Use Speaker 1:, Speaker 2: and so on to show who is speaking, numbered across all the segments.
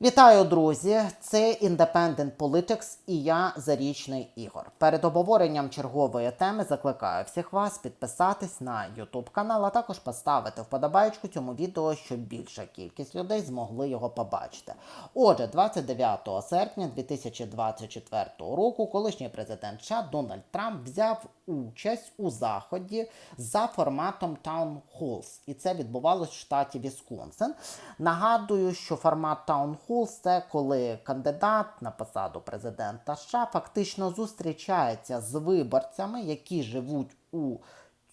Speaker 1: Вітаю, друзі! Це Independent Politics і я Зарічний Ігор. Перед обговоренням чергової теми закликаю всіх вас підписатись на YouTube канал, а також поставити вподобайку цьому відео, щоб більша кількість людей змогли його побачити. Отже, 29 серпня 2024 року колишній президент США Дональд Трамп взяв участь у заході за форматом Town Halls. І це відбувалось в штаті Вісконсин. Нагадую, що формат Town Halls – це коли кандидат на посаду президента США фактично зустрічається з виборцями, які живуть у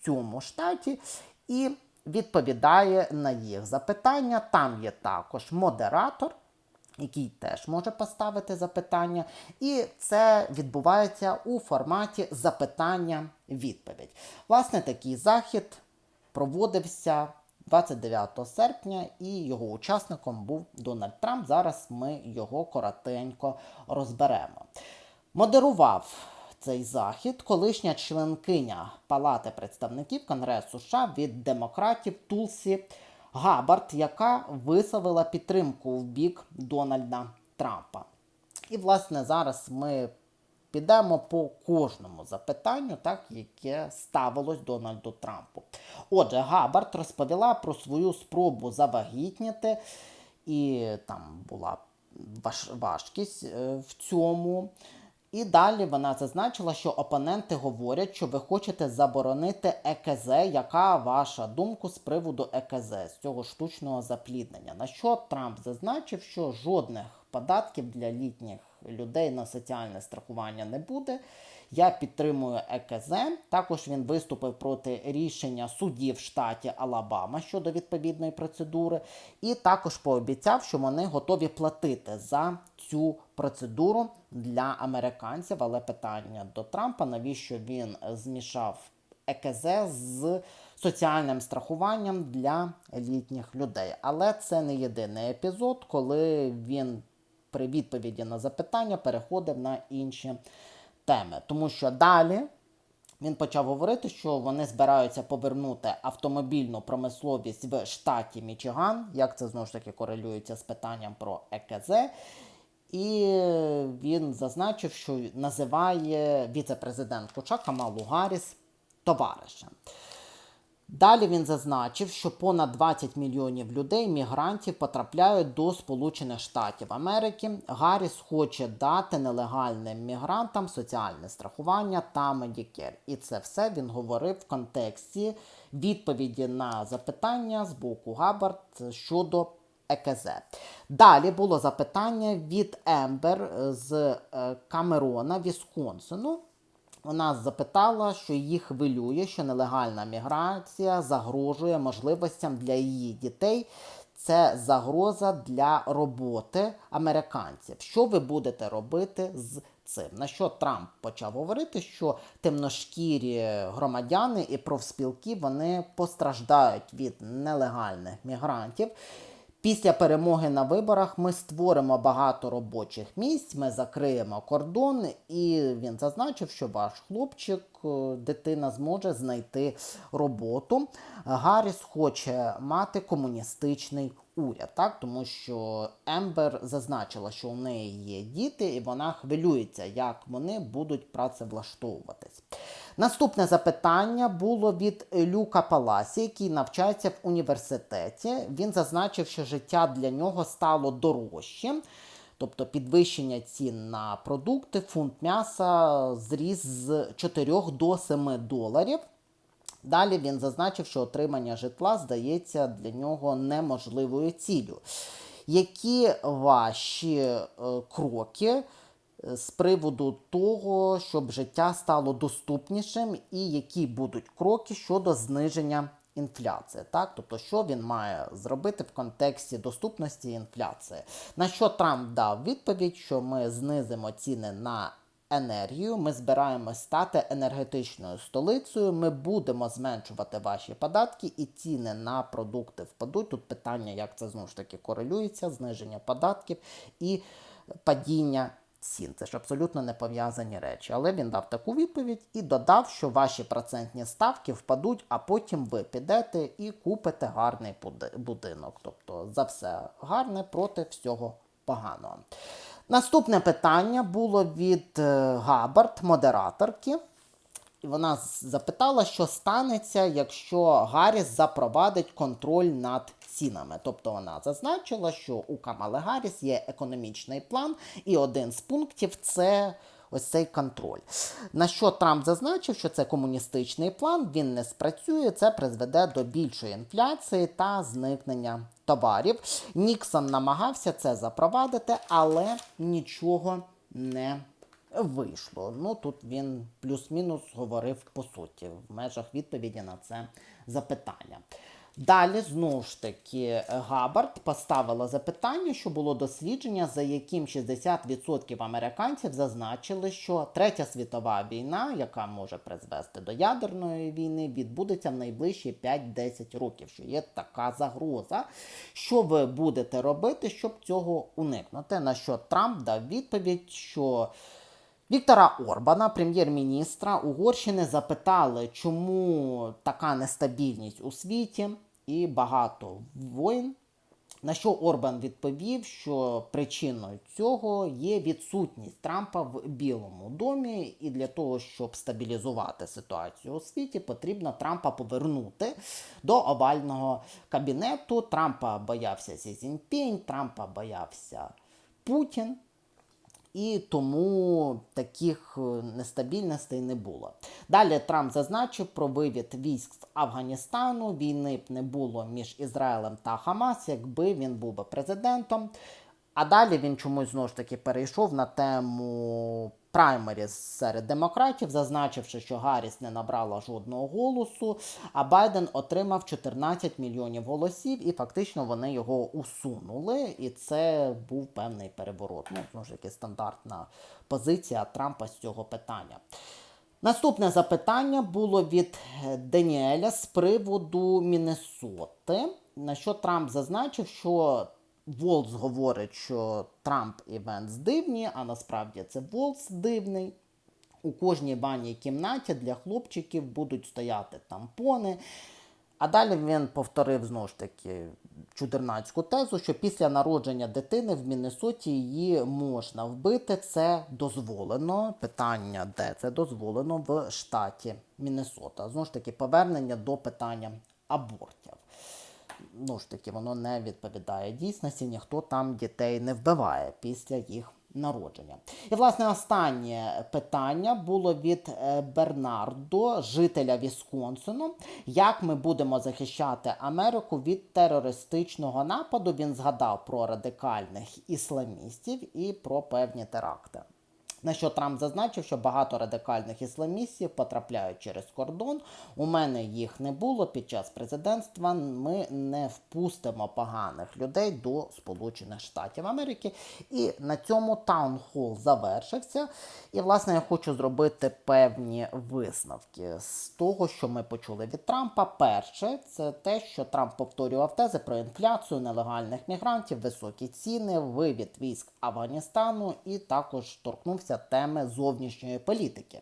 Speaker 1: цьому штаті, і відповідає на їх запитання. Там є також модератор який теж може поставити запитання. І це відбувається у форматі запитання-відповідь. Власне, такий захід проводився 29 серпня, і його учасником був Дональд Трамп. Зараз ми його коротенько розберемо. Модерував цей захід колишня членкиня Палати представників Конгресу США від демократів Тулсі Габард, яка висловила підтримку в бік Дональда Трампа. І, власне, зараз ми підемо по кожному запитанню, так, яке ставилось Дональду Трампу. Отже, Габард розповіла про свою спробу завагітніти, і там була важ- важкість е, в цьому. І далі вона зазначила, що опоненти говорять, що ви хочете заборонити ЕКЗ. Яка ваша думка з приводу ЕКЗ, з цього штучного запліднення? На що Трамп зазначив, що жодних податків для літніх людей на соціальне страхування не буде. Я підтримую ЕКЗ. Також він виступив проти рішення судів в штаті Алабама щодо відповідної процедури, і також пообіцяв, що вони готові платити за цю процедуру для американців. Але питання до Трампа, навіщо він змішав ЕКЗ з соціальним страхуванням для літніх людей. Але це не єдиний епізод, коли він при відповіді на запитання переходив на інші теми. Тому що далі він почав говорити, що вони збираються повернути автомобільну промисловість в штаті Мічиган, як це знову ж таки корелюється з питанням про ЕКЗ. І він зазначив, що називає віце-президентку США Камалу Гарріс товаришем. Далі він зазначив, що понад 20 мільйонів людей, мігрантів, потрапляють до Сполучених Штатів Америки. Гарріс хоче дати нелегальним мігрантам соціальне страхування та медікер. І це все він говорив в контексті відповіді на запитання з боку Габард щодо ЕКЗ. Далі було запитання від Ембер з е, Камерона, Вісконсину. Вона запитала, що її хвилює, що нелегальна міграція загрожує можливостям для її дітей. Це загроза для роботи американців. Що ви будете робити з цим? На що Трамп почав говорити, що темношкірі громадяни і профспілки вони постраждають від нелегальних мігрантів. Після перемоги на виборах ми створимо багато робочих місць, ми закриємо кордон, і він зазначив, що ваш хлопчик, дитина зможе знайти роботу. Гарріс хоче мати комуністичний уряд, так? тому що Ембер зазначила, що у неї є діти, і вона хвилюється, як вони будуть працевлаштовуватись. Наступне запитання було від Люка Паласі, який навчається в університеті. Він зазначив, що життя для нього стало дорожчим. Тобто підвищення цін на продукти, фунт м'яса зріс з 4 до 7 доларів. Далі він зазначив, що отримання житла здається для нього неможливою ціллю. Які ваші е, кроки е, з приводу того, щоб життя стало доступнішим, і які будуть кроки щодо зниження інфляції? Так? Тобто, що він має зробити в контексті доступності інфляції? На що Трамп дав відповідь, що ми знизимо ціни на енергію. Ми збираємось стати енергетичною столицею. Ми будемо зменшувати ваші податки, і ціни на продукти впадуть. Тут питання, як це знову ж таки корелюється, зниження податків і падіння. Цін це ж абсолютно не пов'язані речі. Але він дав таку відповідь і додав, що ваші процентні ставки впадуть, а потім ви підете і купите гарний будинок. Тобто за все гарне проти всього поганого. Наступне питання було від е, Габард, модераторки. Вона запитала, що станеться, якщо Гарріс запровадить контроль над цінами. Тобто вона зазначила, що у Камали Гарріс є економічний план, і один з пунктів це ось цей контроль. На що Трамп зазначив, що це комуністичний план, він не спрацює, це призведе до більшої інфляції та зникнення товарів. Ніксон намагався це запровадити, але нічого не вийшло. Ну тут він плюс-мінус говорив по суті в межах відповіді на це запитання. Далі знову ж таки Габард поставила запитання, що було дослідження, за яким 60% американців зазначили, що третя світова війна, яка може призвести до ядерної війни, відбудеться в найближчі 5-10 років. Що є така загроза. Що ви будете робити, щоб цього уникнути? На що Трамп дав відповідь, що Віктора Орбана, прем'єр-міністра Угорщини, запитали, чому така нестабільність у світі і багато воїн. На що Орбан відповів, що причиною цього є відсутність Трампа в Білому домі, і для того, щоб стабілізувати ситуацію у світі, потрібно Трампа повернути до овального кабінету. Трампа боявся Сі Цзіньпінь, Трампа боявся Путін. І тому таких е, нестабільностей не було. Далі Трамп зазначив про вивід військ з Афганістану. Війни б не було між Ізраїлем та Хамас, якби він був би президентом. А далі він чомусь знову ж таки перейшов на тему праймеріз серед демократів, зазначивши, що Гарріс не набрала жодного голосу, а Байден отримав 14 мільйонів голосів, і фактично вони його усунули. І це був певний переворот. Ну, знову ж таки, стандартна позиція Трампа з цього питання. Наступне запитання було від е, Даніеля з приводу Міннесоти, на що Трамп зазначив, що Волц говорить, що Трамп і Венс дивні, а насправді це Волц дивний. У кожній ванній кімнаті для хлопчиків будуть стояти тампони. А далі він повторив знову ж таки чудернацьку тезу, що після народження дитини в Міннесоті її можна вбити. Це дозволено. Питання, де це дозволено в штаті Міннесота. Знову ж таки, повернення до питання абортів. Ну ж таки, воно не відповідає дійсності, ніхто там дітей не вбиває після їх народження. І, власне, останнє питання було від е, Бернардо, жителя Вісконсину. Як ми будемо захищати Америку від терористичного нападу? Він згадав про радикальних ісламістів і про певні теракти. На що Трамп зазначив, що багато радикальних ісламістів потрапляють через кордон. У мене їх не було під час президентства. Ми не впустимо поганих людей до Сполучених Штатів Америки. І на цьому таунхол завершився. І, власне, я хочу зробити певні висновки з того, що ми почули від Трампа. Перше, це те, що Трамп повторював тези про інфляцію нелегальних мігрантів, високі ціни, вивід військ Афганістану і також торкнувся теми зовнішньої політики.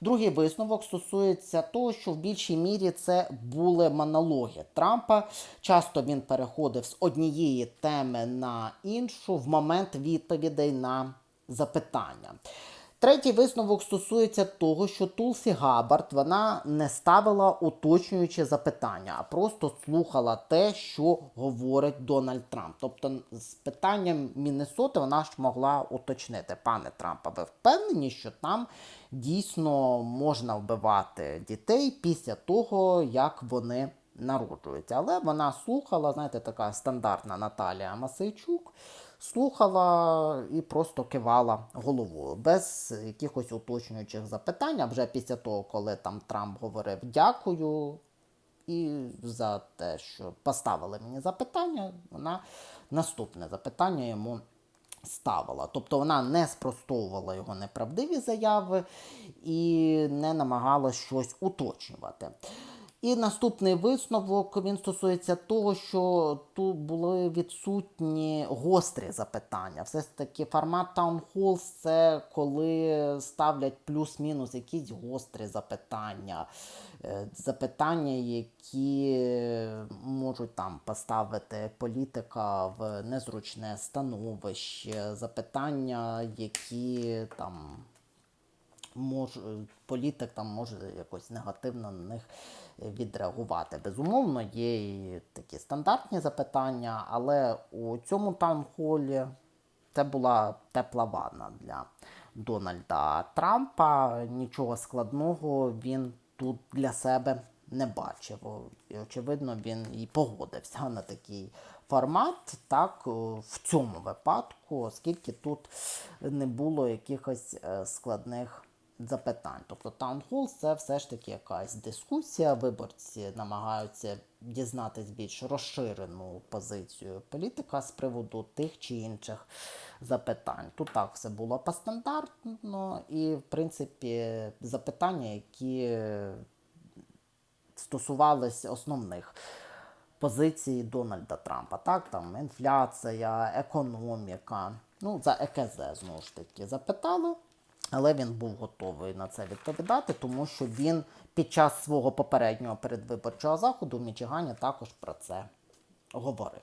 Speaker 1: Другий висновок стосується того, що в більшій мірі це були монологи Трампа. Часто він переходив з однієї теми на іншу в момент відповідей на запитання. Третій висновок стосується того, що Тулсі Габард вона не ставила уточнюючі запитання, а просто слухала те, що говорить Дональд Трамп. Тобто, з питанням Міннесоти вона ж могла уточнити, пане Трампа, ви впевнені, що там дійсно можна вбивати дітей після того, як вони народжуються. Але вона слухала, знаєте, така стандартна Наталія Масейчук слухала і просто кивала головою, без якихось уточнюючих запитань. А вже після того, коли там Трамп говорив дякую і за те, що поставили мені запитання, вона наступне запитання йому ставила. Тобто вона не спростовувала його неправдиві заяви і не намагалась щось уточнювати. І наступний висновок він стосується того, що тут були відсутні гострі запитання. Все ж таки, формат Halls – це коли ставлять плюс-мінус якісь гострі запитання, Е, запитання, які можуть там поставити політика в незручне становище, запитання, які там мож, політик там може якось негативно на них відреагувати. Безумовно, є і такі стандартні запитання, але у цьому таунхолі це була тепла ванна для Дональда Трампа. Нічого складного він тут для себе не бачив. І, очевидно, він і погодився на такий формат, так, в цьому випадку, оскільки тут не було якихось е, складних запитань. Тобто таунхол це все ж таки якась дискусія. Виборці намагаються дізнатись більш розширену позицію політика з приводу тих чи інших запитань. Тут так все було постандартно, і, в принципі, запитання, які стосувались основних позицій Дональда Трампа. Так, там інфляція, економіка. Ну, за ЕКЗ знову ж таки запитали. Але він був готовий на це відповідати, тому що він під час свого попереднього передвиборчого заходу в Мічигані також про це говорив.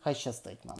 Speaker 1: Хай щастить нам!